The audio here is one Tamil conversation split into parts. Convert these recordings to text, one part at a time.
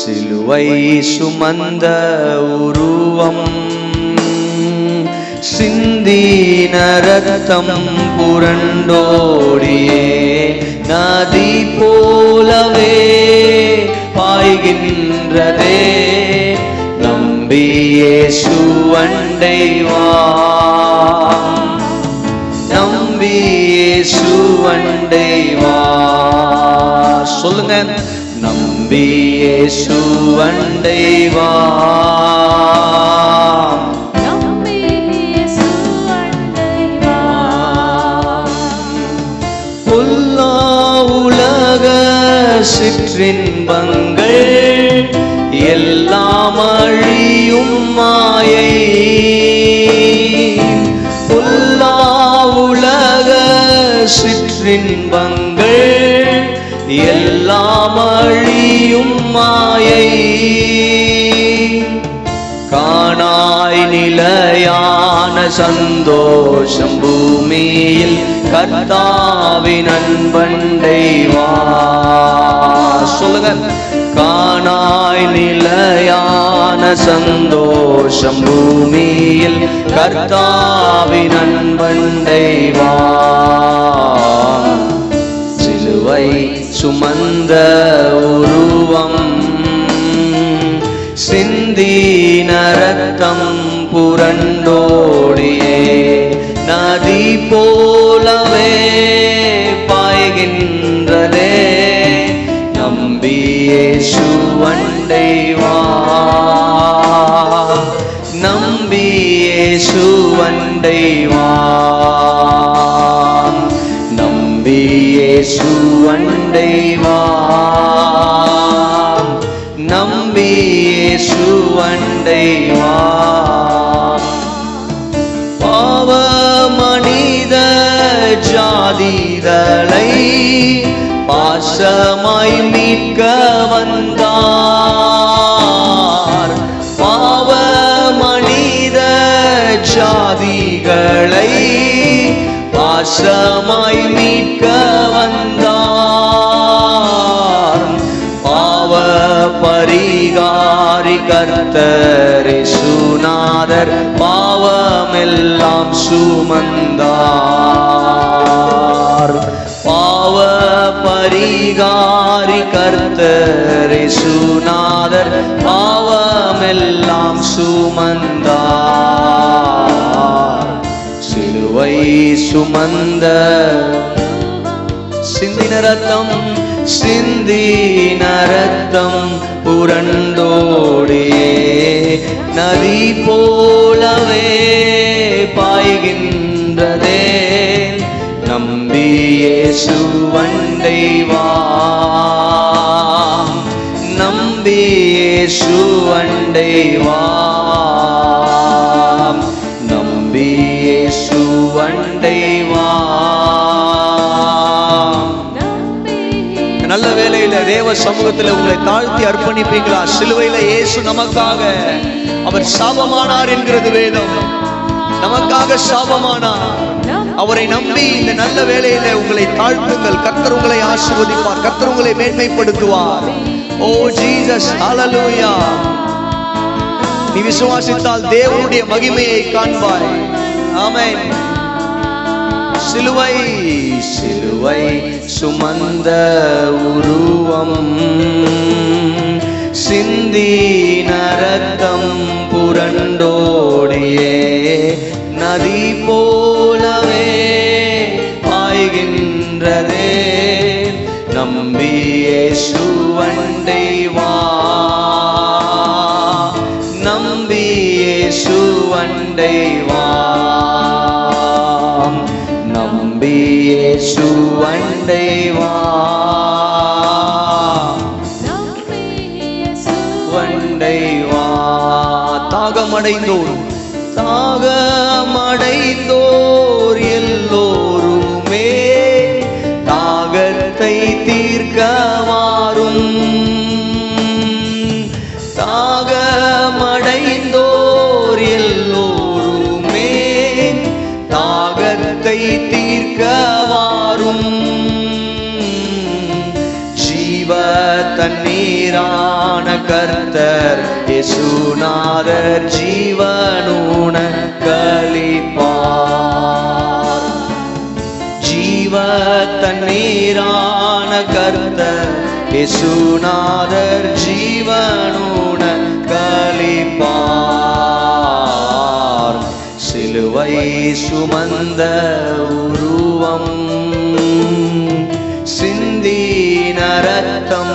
சிலுவை சுமந்த உருவம். சிந்தின ரத்தம் புரண்டோடியே நதி போலவே பாய்கின்றதே. நம்பியே சுவண்டைவா நம்பியே சுவண்டைவா சொல்லுங்க நம்பி இயேசு அண்டை வா. பொல்லா உலக சிற்றின்பங்கள் எல்லாம் அழியும் மாயை பொல்லா உலக சிற்றின்பங்கள் அழியும் மாயை. காணாய் நிலையான சந்தோஷம் பூமியில் கர்த்தாவின் அன்பண்டைவா சொல்லுங்க. காணாய் நிலையான சந்தோஷம் பூமியில் கர்த்தாவின் அன்பண்டைவா சுமந்த உருவம். சிந்தி நரத்தம் புரண்டோடியே. நதி போலவே பாய்கின்ற சுவண்டை வா. பாவ மனித ஜாதிதலை பாசமாய் மீட்க வந்தார். பாவ மனித ஜாதிகளை பாசமாய் மீட்க வந்தார். கர்த்தரே சுநாதர் பாவமெல்லாம் சுமந்தார். பாவ பரிகாரி கர்த்தரே சுநாதர் பாவமெல்லாம் சுமந்தார். சிலுவை சுமந்த சிந்தின ரத்தம் சிந்தி நரத்தம் புரண்டோடே. நதி போலவே பாய்கின்றதே. நம்பியே சுவண்டை வா. நம்பியே சுவண்டை வா. தேவ சமூகத்தில் உங்களை தாழ்த்தி அர்ப்பணிப்பீங்களா? சிலுவையில இயேசு நமக்காக அவர் சாபமானார் என்கிறது வேதம். நமக்காக சாபமானார். அவரை நம்பி இந்த நல்ல வேலையில உங்களை தாழ்த்துங்கள். கத்தர் உங்களை ஆசிர்வதிப்பார். கத்தர் உங்களை மேன்மைப்படுத்துவார். ஓ ஜீசஸ் அலலூயா நீ விசுவாசித்தால் தேவனுடைய மகிமையை காண்பாய். ஆமேன். சிலுவை சிலுவை சுமந்த உருவம். சிந்தி நரத்தம் புரண்டோடியே நதி போ நம்பியே சுவண்டை வா வண்டை வா தாகமடைந்தோர் தாகமடைந்தோர் எல்லோருமே தாகத்தை தீர்க்க மாறும் கர்த்தர் இயேசுநாதர் ஜீவனூன கலிப்பார் ஜீவ தண்ணீரான கர்த்தர் இயேசுநாதர் ஜீவனூன கலிப்பார் சிலுவை சுமந்த உருவம் சிந்தின ரத்தம்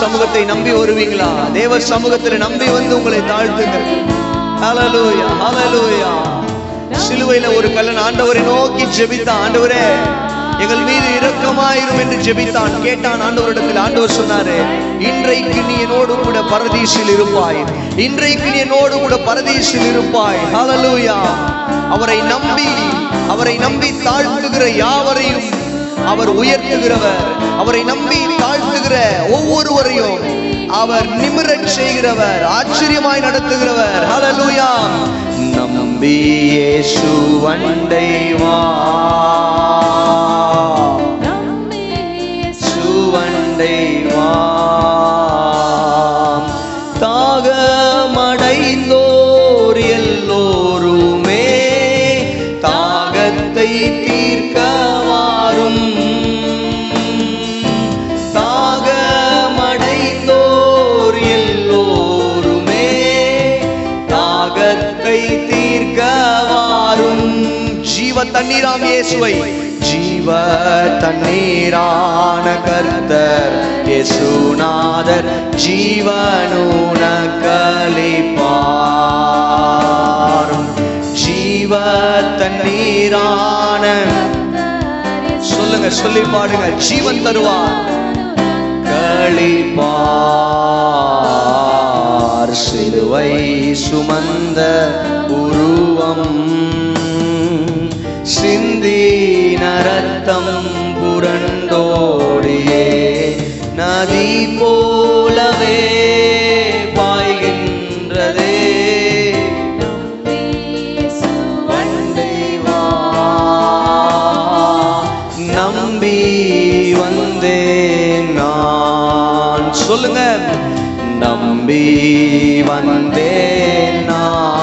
சமூகத்தை நம்பி வருவீங்களா? தேவ சமூகத்தில் நம்பி வந்து உங்களை தாழ்த்துங்கள். சிலுவையில ஒரு கல்லன் ஆண்டவரை நோக்கி ஜெபித்தான். ஆண்டவரே எங்கள் மீது இரக்கமாயிரும் என்று ஜெபித்தான். கேட்டான் ஆண்டவரிடத்தில் ஆண்டவர் சொன்னாரு இன்றைக்கு நீ என்னோடு கூட பரதீசில் இருப்பாய். இன்றைக்கு நீ என்னோடு கூட பரதீசில் இருப்பாய். ஹalleluya அவரை நம்பி அவரை நம்பி தாழ்த்துகிற யாவரையும் அவர் உயர்த்துகிறவர் அவரை நம்பி தாழ்த்துகிற ஒவ்வொருவரையும் அவர் நிமிரச் செய்கிறவர் ஆச்சரியமாய் நடத்துகிறவர். ஹalleluya நம்பி இயேசு வண்டை தண்ணீராம் இயேசுவை. ஜீவ தண்ணீரான கர்த்தர் இயேசுநாதர் ஜீவனூன கலிப்பார் ஜீவ தண்ணீரான சொல்லுங்க சொல்லி பாடுங்க ஜீவன் தருவார். களிப்பார். சிலுவை சுமந்த உருவம் புரண்டோடியே. நதி போலவே பாய்கின்றதே. நம்பி வந்தேன் நான். சொல்லுங்க. நம்பி வந்தேன் நான்.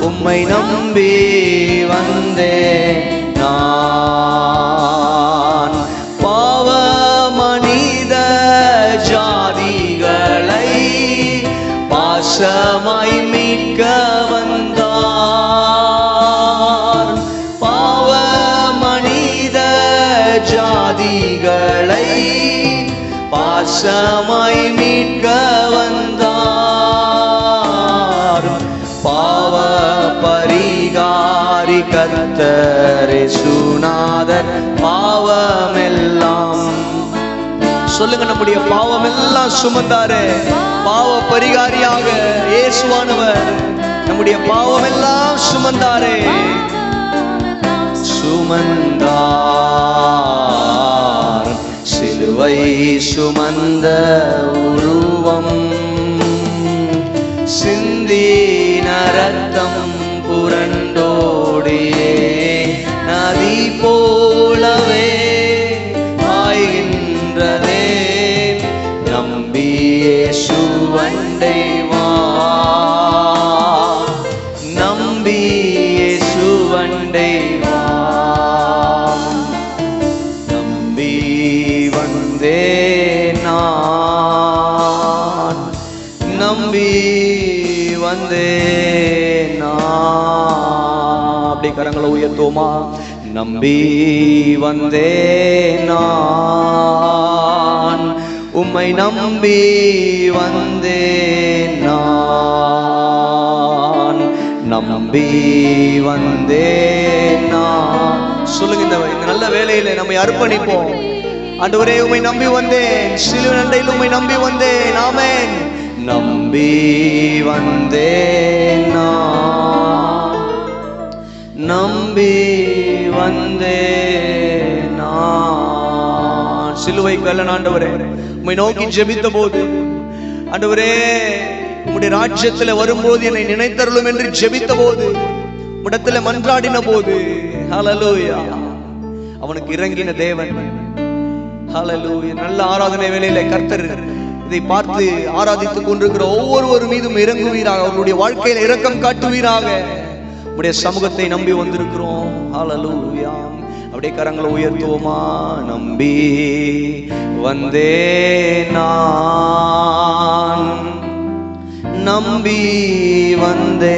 உம்மை நம்பி வந்தேன் சொல்லுங்க நம்முடைய பாவம் எல்லாம் சுமந்தாரு. பாவ பரிகாரியாக இயேசுவானவர் நம்முடைய பாவம் எல்லாம் சுமந்தாரு. சுமந்தார் சிலுவை சுமந்த உருவம். சுவண்டை நம்பி வந்தே நான். நம்பி வந்தே நான். அப்படி கரங்களை உயர்த்துவோமா? நம்பி வந்தே நான். உம்மை நம்பி வந்தே நம்பி வந்தே நான். சொல்லுங்க இந்த நல்ல வேலையில நம்மை அர்ப்பணிப்போம். ஆண்டவரே உம்மை நம்பி வந்தேன். சிலுவை நண்டையில் உம்மை நம்பி வந்தேன். ஆமென். நம்பி வந்தேன் நான். நம்பி வந்தேன் நான். சிலுவை கல்லன் ஆண்டவரே. உம்மை நோக்கி ஜெபித்த போது ஆண்டவரே உம்முடைய ராஜ்யத்துல வரும்போது என்னை நினைத்தருளும் என்று ஜெபித்த போது இடத்துல மன்றாடின போது ஹalleluya அவனுக்கு இறங்கின தேவன். ஹalleluya நல்ல ஆராதனை வேலையில கர்த்தர் இதை பார்த்து ஆராதித்துக் கொண்டிருக்கிற ஒவ்வொருவர் மீதும் இறங்குவீராக அவருடைய வாழ்க்கையில இரக்கம் காட்டுவீராக. உடைய சமூகத்தை நம்பி வந்திருக்கிறோம். ஹalleluya அப்படியே கரங்களை உயர்த்துவோமா? நம்பி வந்தே நான். நம்பி வந்தே